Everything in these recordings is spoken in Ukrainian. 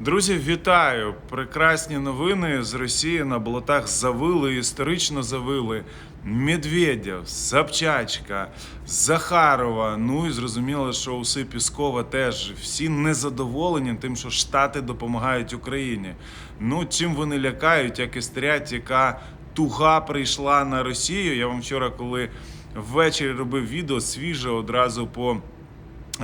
Друзі, вітаю! Прекрасні новини з Росії на болотах завили, історично завили. Медведєв, Собчачка, Захарова. Ну і зрозуміло, що уси Піскова теж всі незадоволені тим, що Штати допомагають Україні. Ну, чим вони лякають, як істерять, яка туга прийшла на Росію. Я вам вчора, коли ввечері робив відео свіже одразу по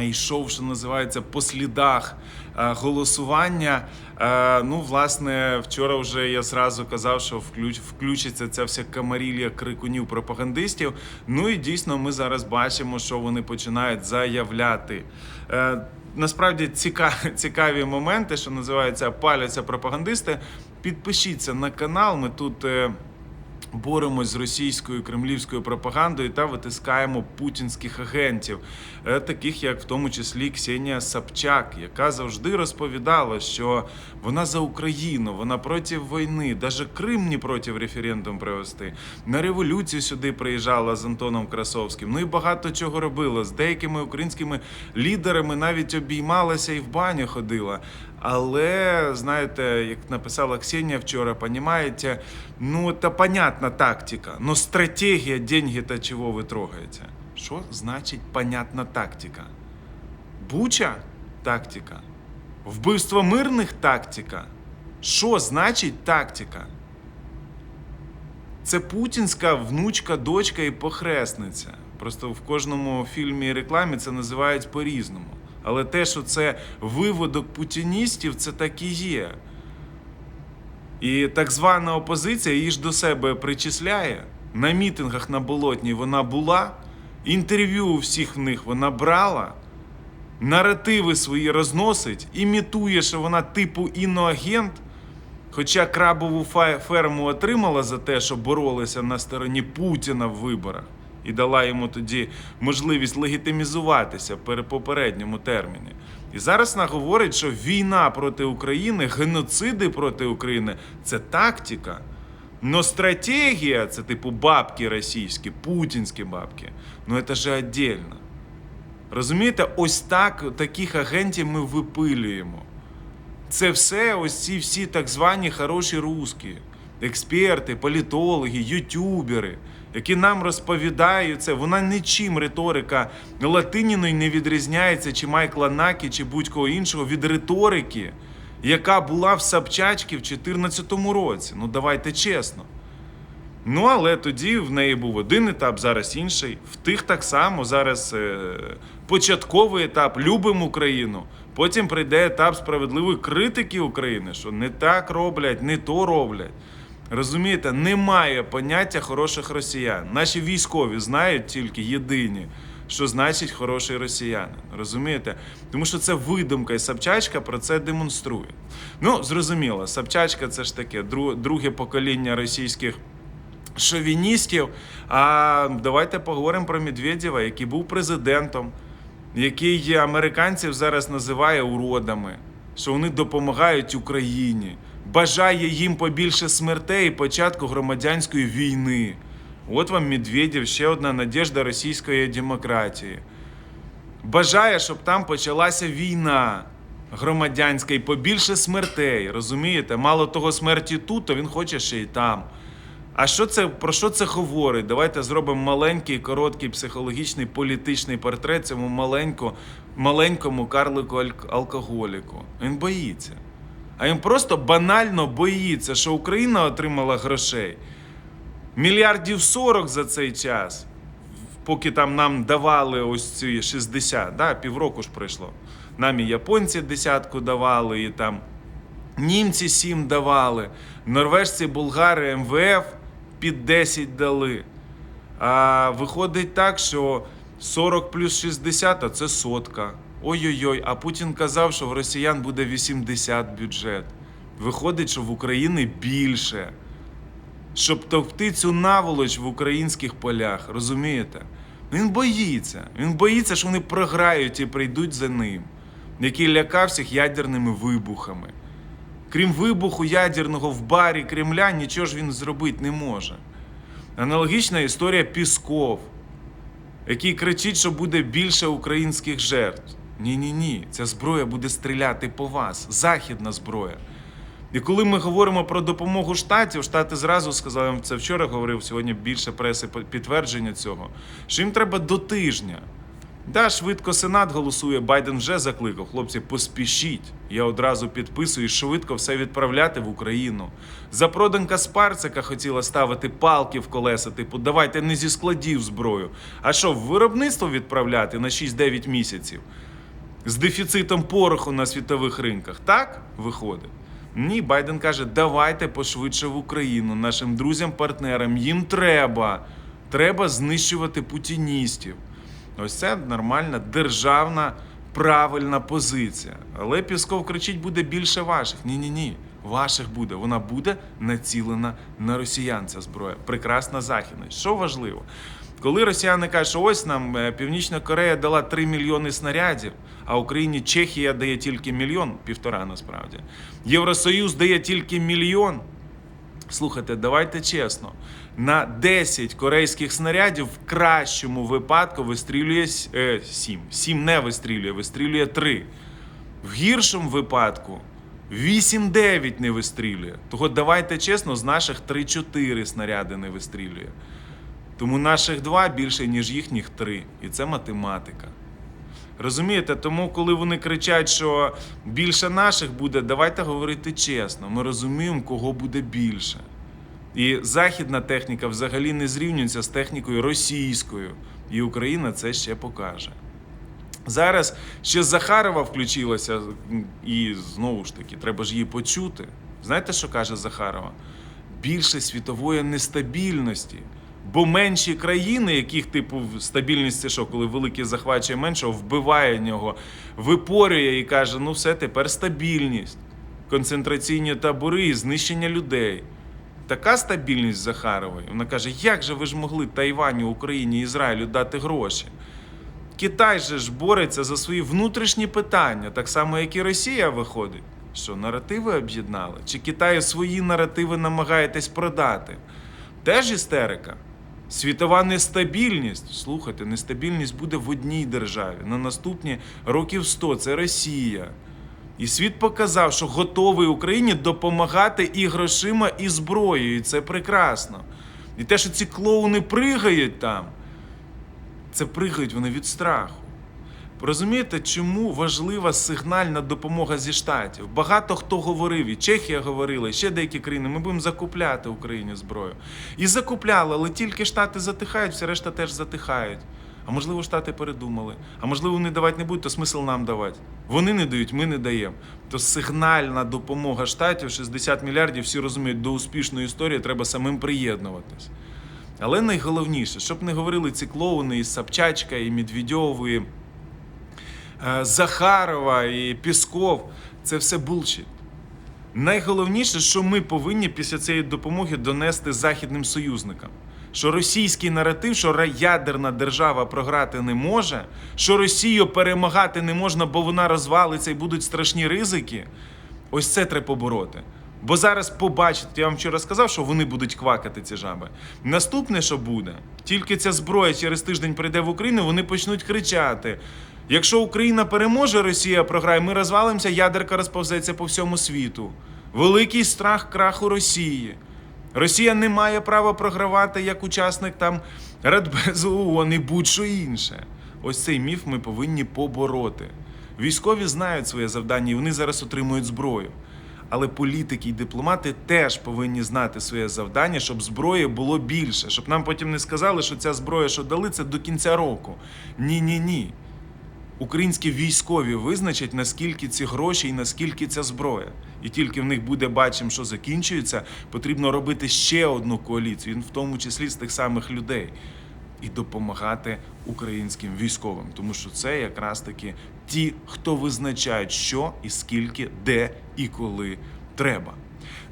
йшов, що називається, по слідах е, голосування. Е, Ну, власне, вчора вже я зразу казав, що включ, включиться ця вся камарілля крикунів пропагандистів. Ну і дійсно, ми зараз бачимо, що вони починають заявляти. Е, Насправді цікаві моменти, що називається паляться пропагандисти. Підпишіться на канал. Ми тут. Боремось з російською кремлівською пропагандою та витискаємо путінських агентів, е, таких як в тому числі Ксенія Собчак, яка завжди розповідала, що вона за Україну, вона проти війни, навіть Крим не проти референдум провести. На революцію сюди приїжджала з Антоном Красовським. Ну і багато чого робила. З деякими українськими лідерами навіть обіймалася і в баню ходила. Але знаєте, як написала Ксенія вчора, понімаєте, ну це понятна тактика. Но стратегія, деньги-то чого ви трогаєте? Що значить понятна тактика? Буча тактика. Вбивство мирних тактика. Що значить тактика? Це путінська внучка, дочка і похресниця. Просто в кожному фільмі і рекламі це називають по-різному. Але те, що це виводок путіністів, це так і є. І так звана опозиція її ж до себе причисляє. На мітингах на болотній вона була, інтерв'ю у всіх в них вона брала, наративи свої розносить, імітує, що вона типу іноагент. Хоча крабову ферму отримала за те, що боролися на стороні Путіна в виборах, і дала йому тоді можливість легітимізуватися при попередньому терміні. І зараз вона говорить, що війна проти України, геноциди проти України це тактика. Но стратегія це типу бабки російські, путінські бабки. Ну це ж віддільно. Розумієте, ось так таких агентів ми випилюємо. Це все ось ці всі так звані хороші русські, експерти, політологи, ютюбери, які нам розповідають це. Вона нічим риторика Латиніної не відрізняється, чи Майкла Накі, чи будь-кого іншого від риторики, яка була в Собчачці в 2014 році. Ну давайте чесно. Ну, але тоді в неї був один етап, зараз інший. В тих так само зараз е, початковий етап любимо Україну. Потім прийде етап справедливої критики України, що не так роблять, не то роблять. Розумієте, немає поняття хороших росіян. Наші військові знають тільки єдині, що значить хороший росіянин. Розумієте? Тому що це видумка, і Собчачка про це демонструє. Ну, зрозуміло, Собчачка це ж таке дру- друге покоління російських шовіністів. А давайте поговоримо про Медведєва, який був президентом, який американців зараз називає уродами, що вони допомагають Україні, бажає їм побільше смертей і початку громадянської війни. От вам Медведєв, ще одна надіжда російської демократії. Бажає, щоб там почалася війна громадянська і побільше смертей. Розумієте? Мало того смерті тут, то він хоче ще й там. А що це про що це говорить? Давайте зробимо маленький, короткий психологічний політичний портрет цьому маленько, маленькому карлику алкоголіку. Він боїться. А він просто банально боїться, що Україна отримала грошей. Мільярдів 40 за цей час, поки там нам давали ось ці 60, да, півроку ж пройшло. Нам і японці десятку давали, і там німці 7 давали, норвежці, болгари, МВФ під 10 дали. А виходить так, що 40 плюс 60 а це сотка. Ой-ой-ой, а Путін казав, що в росіян буде 80 бюджет. Виходить, що в Україні більше. Щоб товкти цю наволоч в українських полях, розумієте? Він боїться. Він боїться, що вони програють і прийдуть за ним, який лякав всіх ядерними вибухами. Крім вибуху ядерного в барі Кремля, нічого ж він зробити не може. Аналогічна історія Пісков, який кричить, що буде більше українських жертв. Ні, ні, ні. Ця зброя буде стріляти по вас. Західна зброя. І коли ми говоримо про допомогу штатів, штати зразу сказали, це вчора говорив, сьогодні більше преси підтвердження цього, що їм треба до тижня. Да, швидко Сенат голосує, Байден вже закликав. Хлопці, поспішіть. Я одразу підписую і швидко все відправляти в Україну. Запроданка Спарцика хотіла ставити палки в колеса, типу, давайте не зі складів зброю. А що, в виробництво відправляти на 6-9 місяців? З дефіцитом пороху на світових ринках. Так виходить? Ні, Байден каже, давайте пошвидше в Україну, нашим друзям-партнерам. Їм треба. Треба знищувати путіністів. Ось це нормальна державна правильна позиція. Але Пісков кричить, буде більше ваших. Ні, ні, ні. Ваших буде. Вона буде націлена на росіян. Ця зброя. Прекрасна західна. Що важливо? Коли росіяни кажуть, що ось нам е, Північна Корея дала 3 мільйони снарядів, а Україні Чехія дає тільки мільйон, півтора насправді. Євросоюз дає тільки мільйон. Слухайте, давайте чесно. На 10 корейських снарядів в кращому випадку вистрілює 7. 7 не вистрілює, вистрілює 3. В гіршому випадку 8-9 не вистрілює. Того давайте чесно, з наших 3-4 снаряди не вистрілює. Тому наших 2 більше, ніж їхніх 3. І це математика. Розумієте, тому коли вони кричать, що більше наших буде, давайте говорити чесно. Ми розуміємо, кого буде більше. І західна техніка взагалі не зрівнюється з технікою російською. І Україна це ще покаже. Зараз ще Захарова включилася, і знову ж таки, треба ж її почути. Знаєте, що каже Захарова? Більше світової нестабільності. Бо менші країни, яких типу стабільність це що, коли великий захвачує меншого, вбиває нього, випорює і каже: ну все, тепер стабільність, концентраційні табори і знищення людей. Така стабільність Захарової. Вона каже: як же ви ж могли Тайваню, Україні, Ізраїлю дати гроші? Китай же ж бореться за свої внутрішні питання, так само, як і Росія виходить. Що наративи об'єднали? Чи Китаю свої наративи намагаєтесь продати? Теж істерика. Світова нестабільність. Слухайте, нестабільність буде в одній державі. На наступні років 100 це Росія. І світ показав, що готовий Україні допомагати і грошима, і зброєю. І це прекрасно. І те, що ці клоуни пригають там, це пригають вони від страху. Розумієте, чому важлива сигнальна допомога зі штатів? Багато хто говорив, і Чехія говорила, і ще деякі країни, ми будемо закупляти Україні зброю. І закупляли, але тільки штати затихають, все решта теж затихають. А можливо, штати передумали. А можливо, вони давати не будуть, то смисл нам давати. Вони не дають, ми не даємо. То сигнальна допомога штатів 60 мільярдів, всі розуміють, до успішної історії треба самим приєднуватись. Але найголовніше, щоб не говорили ці клоуни і Сапчачка, і Медведьов, і Захарова, і Пісков, це все булчить. Найголовніше, що ми повинні після цієї допомоги донести західним союзникам. Що російський наратив, що ядерна держава програти не може, що Росію перемагати не можна, бо вона розвалиться і будуть страшні ризики. Ось це треба побороти. Бо зараз побачите, я вам вчора сказав, що вони будуть квакати ці жаби. Наступне, що буде, тільки ця зброя через тиждень прийде в Україну, вони почнуть кричати. Якщо Україна переможе, Росія програє, ми розвалимося, ядерка розповзеться по всьому світу. Великий страх краху Росії. Росія не має права програвати як учасник там Радбезу ООН і будь-що інше. Ось цей міф ми повинні побороти. Військові знають своє завдання, і вони зараз отримують зброю. Але політики і дипломати теж повинні знати своє завдання, щоб зброї було більше, щоб нам потім не сказали, що ця зброя, що дали, це до кінця року. Ні, ні, ні. Українські військові визначать, наскільки ці гроші і наскільки ця зброя. І тільки в них буде бачимо, що закінчується, потрібно робити ще одну коаліцію, в тому числі з тих самих людей, і допомагати українським військовим, тому що це якраз таки ті, хто визначають, що і скільки, де і коли треба.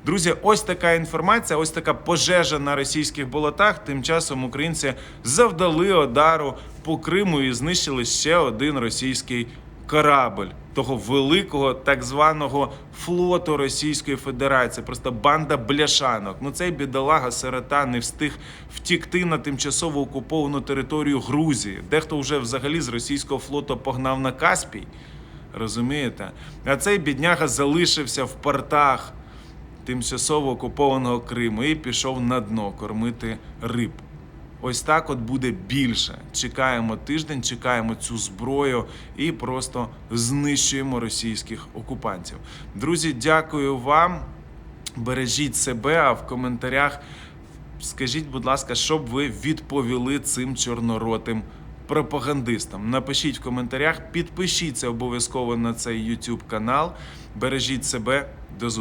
Друзі, ось така інформація, ось така пожежа на російських болотах. Тим часом українці завдали удару по Криму і знищили ще один російський корабль того великого так званого флоту Російської Федерації. Просто банда бляшанок. Ну цей бідолага сирота не встиг втікти на тимчасово окуповану територію Грузії. Дехто вже взагалі з російського флоту погнав на Каспій. Розумієте? А цей бідняга залишився в портах тимчасово окупованого Криму і пішов на дно кормити риб. Ось так от буде більше. Чекаємо тиждень, чекаємо цю зброю і просто знищуємо російських окупантів. Друзі, дякую вам. Бережіть себе, а в коментарях скажіть, будь ласка, що б ви відповіли цим чорноротим пропагандистам. Напишіть в коментарях, підпишіться обов'язково на цей YouTube канал. Бережіть себе. До зустрічі.